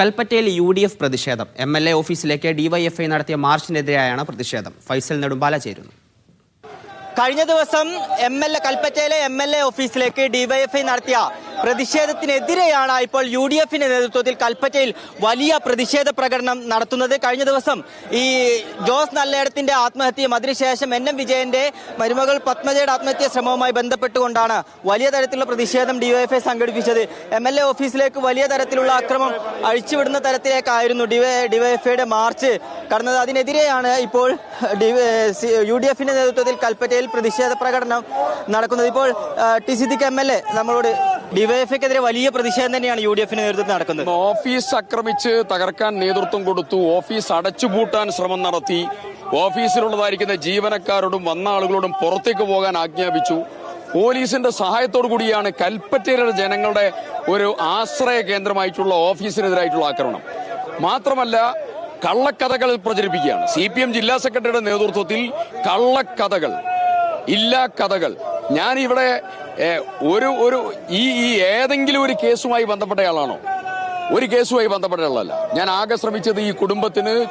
കൽപ്പറ്റയിൽ U D F പ്രതിഷേധം. M L A ഓഫീസിലേക്ക് ഡിവൈഎഫ്ഐ നടത്തിയ മാർച്ചിനെതിരെയാണ് പ്രതിഷേധം. ഫൈസൽ നെടുമ്പാല ചേരുന്നു. കഴിഞ്ഞ ദിവസം എം എൽ എ കൽപ്പറ്റയിലെ എം എൽ എ ഓഫീസിലേക്ക് ഡിവൈഎഫ്ഐ നടത്തിയ പ്രതിഷേധത്തിനെതിരെയാണ് ഇപ്പോൾ യു ഡി എഫിന്റെ നേതൃത്വത്തിൽ കൽപ്പറ്റയിൽ വലിയ പ്രതിഷേധ പ്രകടനം നടത്തുന്നത്. കഴിഞ്ഞ ദിവസം ഈ ജോസ് നല്ലയിടത്തിന്റെ ആത്മഹത്യയും അതിനുശേഷം എൻ എം വിജയന്റെ മരുമകൾ പത്മജയുടെ ആത്മഹത്യ ശ്രമവുമായി ബന്ധപ്പെട്ടുകൊണ്ടാണ് വലിയ തരത്തിലുള്ള പ്രതിഷേധം ഡിവൈഎഫ്ഐ സംഘടിപ്പിച്ചത്. എം എൽ എ ഓഫീസിലേക്ക് വലിയ തരത്തിലുള്ള അക്രമം അഴിച്ചുവിടുന്ന തരത്തിലേക്കായിരുന്നു ഡിവൈഎഫ്ഐയുടെ മാർച്ച് കടന്നത്. അതിനെതിരെയാണ് ഇപ്പോൾ യു ഡി എഫിന്റെ നേതൃത്വത്തിൽ കൽപ്പറ്റയിൽ പ്രതിഷേധ പ്രകടനം നടക്കുന്നത്. ഇപ്പോൾ T Siddique M L A നമ്മളോട് ഡിവൈഎഫ്ഐക്കെതിരെ വലിയ പ്രതിഷേധം തന്നെയാണ് യു ഡി എഫിന്റെ നേതൃത്വത്തിൽ നടക്കുന്നത്. ഓഫീസ് ആക്രമിച്ച് തകർക്കാൻ നേതൃത്വം കൊടുത്തു. ഓഫീസ് അടച്ചുപൂട്ടാൻ ശ്രമം നടത്തി. ഓഫീസിലുള്ളതായിരിക്കുന്ന ജീവനക്കാരോടും വന്ന ആളുകളോടും പുറത്തേക്ക് പോകാൻ ആജ്ഞാപിച്ചു. പോലീസിന്റെ സഹായത്തോടു കൂടിയാണ് കൽപ്പറ്റയിലെ ജനങ്ങളുടെ ഒരു ആശ്രയ കേന്ദ്രമായിട്ടുള്ള ഓഫീസിനെതിരായിട്ടുള്ള ആക്രമണം. മാത്രമല്ല കള്ളക്കഥകൾ പ്രചരിപ്പിക്കുകയാണ്. സി പി എം ജില്ലാ സെക്രട്ടറിയുടെ നേതൃത്വത്തിൽ കള്ളക്കഥകൾ ഇല്ലാ കഥകൾ ഞാൻ ഇവിടെ ഒരു ഒരു ഈ ഈ ഏതെങ്കിലും ഒരു കേസുമായി ബന്ധപ്പെട്ടയാളാണോ ഒരു കേസുമായി ബന്ധപ്പെട്ടയാളല്ല ഞാൻ ആകെ ശ്രമിച്ചത് ഈ കുടുംബത്തിന്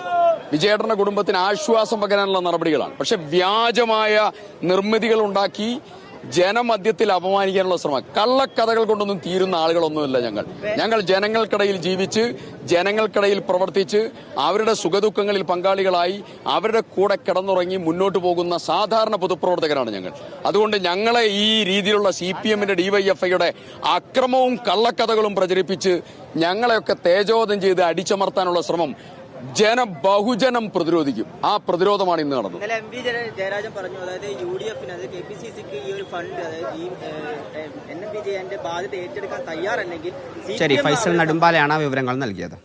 വിജയേട്ടന്റെ കുടുംബത്തിന് ആശ്വാസം പകരാനുള്ള നടപടികളാണ്. പക്ഷെ വ്യാജമായ നിർമ്മിതികൾ ഉണ്ടാക്കി ജനമധ്യത്തിൽ അപമാനിക്കാനുള്ള ശ്രമം. കള്ളക്കഥകൾ കൊണ്ടൊന്നും തീരുന്ന ആളുകളൊന്നുമില്ല ഞങ്ങൾ. ഞങ്ങൾ ജനങ്ങൾക്കിടയിൽ ജീവിച്ച് ജനങ്ങൾക്കിടയിൽ പ്രവർത്തിച്ച് അവരുടെ സുഖദുഃഖങ്ങളിൽ പങ്കാളികളായി അവരുടെ കൂടെ കിടന്നുറങ്ങി മുന്നോട്ട് പോകുന്ന സാധാരണ പൊതുപ്രവർത്തകരാണ് ഞങ്ങൾ. അതുകൊണ്ട് ഞങ്ങളെ ഈ രീതിയിലുള്ള സി പി എമ്മിന്റെ ഡിവൈഎഫ്ഐയുടെ അക്രമവും കള്ളക്കഥകളും പ്രചരിപ്പിച്ച് ഞങ്ങളെയൊക്കെ തേജോധം ചെയ്ത് അടിച്ചമർത്താനുള്ള ശ്രമം ജന ബഹുജനം പ്രതിരോധിക്കും. ആ പ്രതിരോധമാണ് ഇന്ന് നടന്നത്. എം പി ജയരാജൻ പറഞ്ഞു അതായത് യു ഡി എഫിന് അതായത് കെ പി സി സിക്ക് ഈ ഒരു ഫണ്ട് അതായത് ഈ എൻ എം ബാധ്യത ഏറ്റെടുക്കാൻ തയ്യാറല്ലെങ്കിൽ ശരി ഫൈസൽ നടുമ്പാലയാണ് ആ വിവരങ്ങൾ നൽകിയത്.